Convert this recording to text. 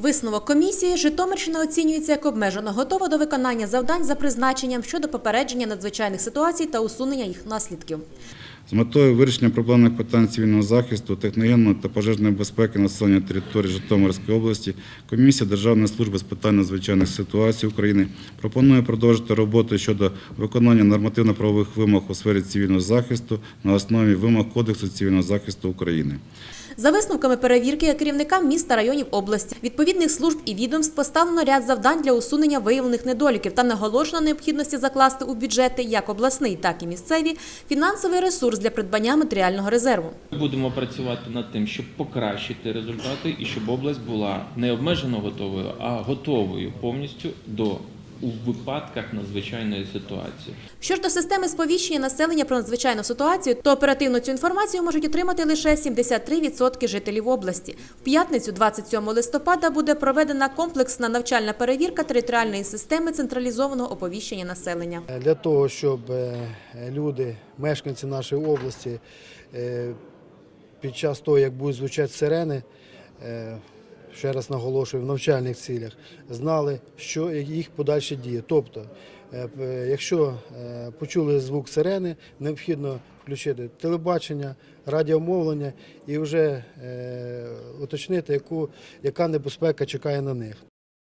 Висновок комісії Житомирщина оцінюється як обмежено готова до виконання завдань за призначенням щодо попередження надзвичайних ситуацій та усунення їх наслідків. З метою вирішення проблемних питань цивільного захисту, техногенної та пожежної безпеки населення території Житомирської області Комісія Державної служби з питань надзвичайних ситуацій України пропонує продовжити роботу щодо виконання нормативно-правових вимог у сфері цивільного захисту на основі вимог Кодексу цивільного захисту України. За висновками перевірки керівникам міста районів області, відповідних служб і відомств поставлено ряд завдань для усунення виявлених недоліків та наголошено необхідності закласти у бюджети як обласний, так і місцеві фінансовий ресурс для придбання матеріального резерву. Будемо працювати над тим, щоб покращити результати і щоб область була не обмежено готовою, а готовою повністю до у випадках надзвичайної ситуації. Що ж до системи сповіщення населення про надзвичайну ситуацію, то оперативно цю інформацію можуть отримати лише 73% жителів області. В п'ятницю, 27 листопада, буде проведена комплексна навчальна перевірка територіальної системи централізованого оповіщення населення. Для того, щоб е, люди, мешканці нашої області, е, під час того, як будуть звучати сирени, е, ще раз наголошую, в навчальних цілях, знали, що їх подальші дії. Тобто, е, якщо е, почули звук сирени, необхідно включити телебачення, радіомовлення і вже е, уточнити, яка небезпека чекає на них.